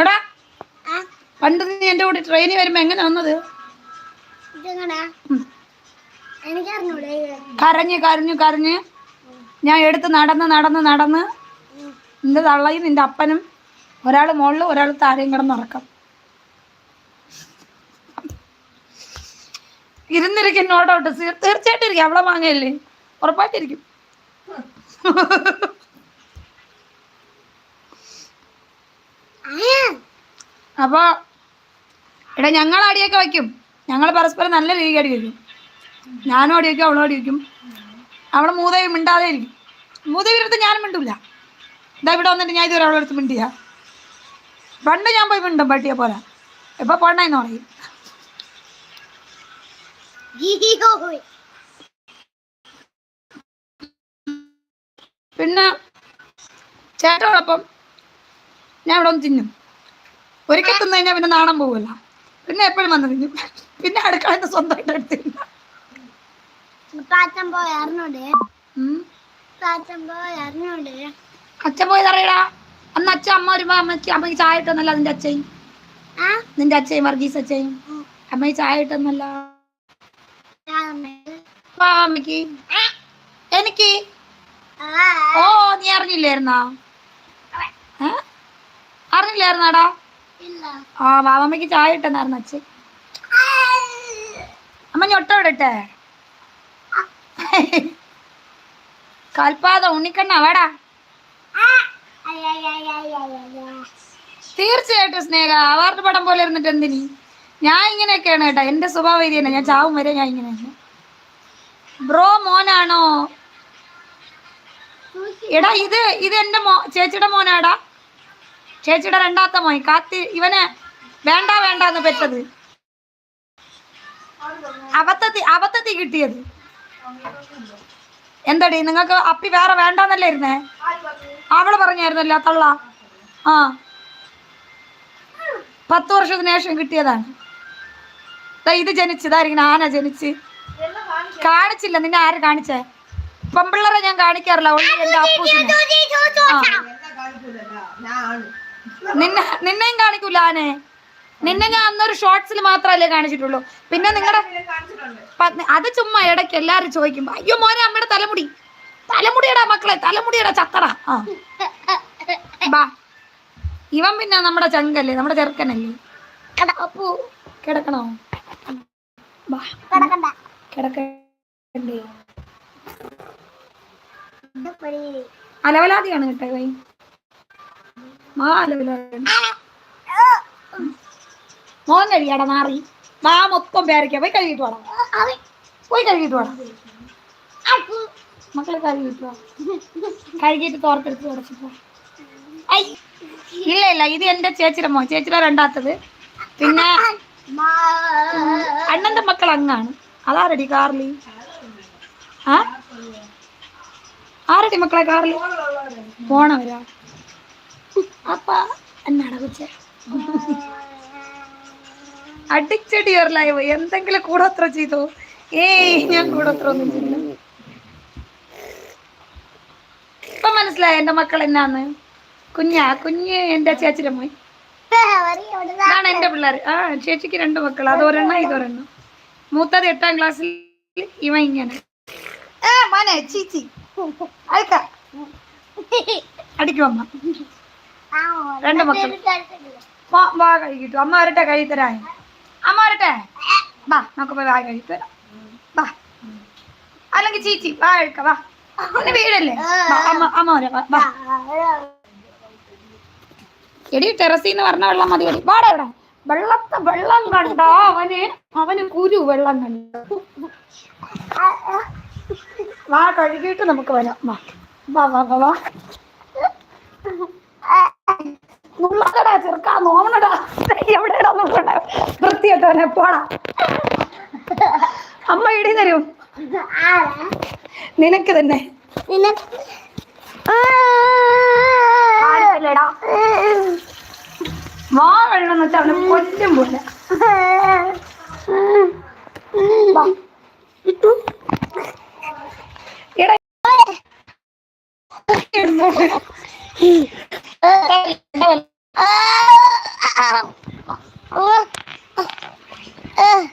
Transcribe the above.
എടാ. പണ്ട് നീ എന്റെ കൂടെ ട്രെയിനിൽ വരുമ്പോ എങ്ങനെ വന്നത്? കരഞ്ഞ് എനിക്കറിഞ്ഞൂടെ കരഞ്ഞ് കരഞ്ഞു കരഞ്ഞ്. ഞാൻ എടുത്ത് നടന്ന് നടന്ന് നടന്ന്. നിന്റെ തള്ളയും നിന്റെ അപ്പനും. ഒരാൾ മുകളിൽ ഒരാൾ താഴെയും കിടന്നുറക്കം ഇരുന്നിരിക്കും നോട്ടൗട്ട് തീർച്ചയായിട്ടും ഇരിക്കും. അവളെ വാങ്ങയല്ലേ ഉറപ്പായിട്ടിരിക്കും. അപ്പൊ എടാ ഞങ്ങൾ അടിയൊക്കെ വയ്ക്കും ഞങ്ങൾ പരസ്പരം നല്ല രീതിക്ക് അടി വയ്ക്കും ഞാനും അടി വയ്ക്കും അവളും അടി വയ്ക്കും അവളെ മൂതയും മിണ്ടാതെ ഇരിക്കും. മൂതവിരടുത്ത് ഞാനും മിണ്ടില്ല ഇതാ ഇവിടെ വന്നിട്ട് ഞാൻ ഇതുവരെ അവളെ അടുത്ത് മിണ്ടിയ പണ്ട് ഞാൻ പോയി മിണ്ടും പട്ടിയെ പോലെ. ഇപ്പൊ പോണെന്ന് പറയും. പിന്നെ ചേട്ടനോടൊപ്പം ഞാൻ ഇവിടെ ഒന്ന് തിന്നും. ഒരിക്കൽ തിന്നു കഴിഞ്ഞാൽ പിന്നെ നാണം പോവില്ല പിന്നെ എപ്പോഴും വന്നു കഴിഞ്ഞു പിന്നെ അടുക്കളയിൽ സ്വന്തമായിട്ട് എടുത്തില്ല അച്ഛൻ പോയി അറിയടാ. അന്ന് അച്ഛൻ അമ്മ വരുമ്പോ അമ്മയ്ക്ക് അമ്മയ്ക്ക് ചായ ഇട്ടെന്നല്ല നിന്റെ അച്ഛയും നിന്റെ അച്ഛയും വർഗീസ് അച്ഛയും അമ്മയ്ക്ക് ചായ ഇട്ടെന്നല്ല അമ്മയ്ക്ക്. എനിക്ക്? ഓ നീ അറിഞ്ഞില്ലായിരുന്നാ? അറിഞ്ഞില്ലായിരുന്നാടാ? ആ വാവമ്മയ്ക്ക് ചായ ഇട്ടെന്നായിരുന്നു അച്ഛൻ. അമ്മ ഞൊട്ട ഇടട്ടെ കാൽപാത ഉണ്ണിക്കണ്ണ വാടാ. തീർച്ചയായിട്ടും സ്നേഹ അവാർഡ് പടം പോലെ ഇരുന്നിട്ട് എന്തിനി? ഞാൻ ഇങ്ങനെയൊക്കെയാണ് കേട്ടോ. എന്റെ സ്വഭാവ ഇത് തന്നെ. ഞാൻ ചാവും വരെ ഞാൻ ഇങ്ങനെയാണ് ബ്രോ മോനാണോ? എടാ ഇത് ഇത് എന്റെ മോ ചേച്ചിയുടെ മോനാടാ. ചേച്ചിയുടെ രണ്ടാമത്തെ മോൻ കാത്തി ഇവന് വേണ്ട വേണ്ട എന്ന് പെറ്റത്. അബദ്ധത്തി അബദ്ധത്തി കിട്ടിയത്. എന്തടി നിങ്ങൾക്ക് അപ്പി വേറെ വേണ്ടെന്നല്ലേ ഇരുന്നേ? അവൾ പറഞ്ഞായിരുന്നല്ലോ ആ തള്ള. ആ. പത്ത് വർഷത്തിന് ശേഷം കിട്ടിയതാണ്. ഇത് ജനിച്ച് ഇതായിരിക്കണം ആന ജനിച്ച്. കാണിച്ചില്ല നിന്നെ ആര് കാണിച്ചേ? പെമ്പിള്ളറെ ഞാൻ കാണിക്കാറില്ല only എന്റെ അപ്പൂസിനെ. ആ. നിന്നെ നിന്നെയും കാണിക്കൂല ആനെ. നിന്നെ ഞാൻ അന്നൊരു ഷോർട്സിൽ മാത്രമല്ലേ കാണിച്ചിട്ടുള്ളൂ. പിന്നെ നിങ്ങളുടെ അത് ചുമ്മാ ഇടയ്ക്ക് എല്ലാരും ചോദിക്കും അയ്യോ മോനെ അമ്മയുടെ തലമുടി. തലമുടിയടാ മക്കളെ തലമുടിയടാ ചത്തറ. ആ. ബാ. ഇവൻ പിന്നെ നമ്മുടെ ചങ്കല്ലേ നമ്മുടെ ചെറുക്കനല്ലേ. അപ്പു കിടക്കണോ? കിടക്കണ്ട. അലവലാതിയാണ് കേട്ടോ മോൻ കഴിയാടാ മാറി. മാ മൊത്തം പേരയ്ക്ക. പോയി കഴുകിട്ട് വേണം പോയി കഴുകിട്ട് വേണം മക്കളെ കഴുകിട്ട് വാ. കഴുകിയിട്ട് തോർത്തെടുത്ത് തുടച്ചിട്ട് വാ. ഐ. ഇല്ല ഇല്ല ഇത് എന്റെ ചേച്ചിയുടെ മോൻ. ചേച്ചിയുടെ രണ്ടാത്തത്. പിന്നെ മാ. അണ്ണന്റെ മക്കൾ അങ്ങാണ്. അതാരടി കാർലി? ആ? ആരടി മക്കളെ കാറിൽ പോണവരാ? അപ്പ എന്നാടാ കൊച്ചേ? അടിച്ചടി ലൈവ് എന്തെങ്കിലും കൂടത്ര ചെയ്തു? ഏയ് ഞാൻ കൂടത്ര ഒന്നും ചെയ്തു ഇപ്പൊ മനസ്സിലായ എന്റെ മക്കൾ എന്നാന്ന്? കുഞ്ഞാ കുഞ്ഞ് എന്റെ ചേച്ചിയുടെ മോൻ? ഇതാണ് എന്റെ പിള്ളേർ ആ ചേച്ചിക്ക് രണ്ട് മക്കൾ അതൊരെണ്ണം ഇതൊരെണ്ണം മൂത്തത് എട്ടാം ക്ലാസ്സിൽ ഇവ ഇങ്ങനെ. ഏ രണ്ട് മക്കൾ. വാ കഴുകിട്ടു അമ്മ വരട്ടെ കഴുകി തരാൻ. അമ്മ വരട്ടെ വാ നമുക്ക് പോയി വാ കഴുകി തരാം. വാ. അല്ലെങ്കിൽ ചീച്ചി വാ കഴിക്ക വാ. ഒന്ന് വീടല്ലേ? അമ്മ അമ്മ വരാം വാ, എടി എടി ടെറസിന്ന് പറഞ്ഞ വെള്ളം മതി എടി. വാടാ ഇവിടെ. വെള്ളത്തെ വെള്ളം കണ്ടോ അവന് അവന് കുരു വെള്ളം കണ്ടോ. വാ കഴുകിയിട്ട് നമുക്ക് വരാം. വാ വാ വാ വാ. വാ നുള്ളടടാ ചെറുക്കാ നോമണടാ എവിടെയാടാ നുള്ളട വൃത്തിയായിട്ടവനെ പോടാ. അമ്മ ഇടി തരും? നിനക്ക് തന്നെ. വാ വെള്ളം വെച്ചാൽ അവനെ കൊല്ലും പോലെ. 啊啊啊啊！啊啊啊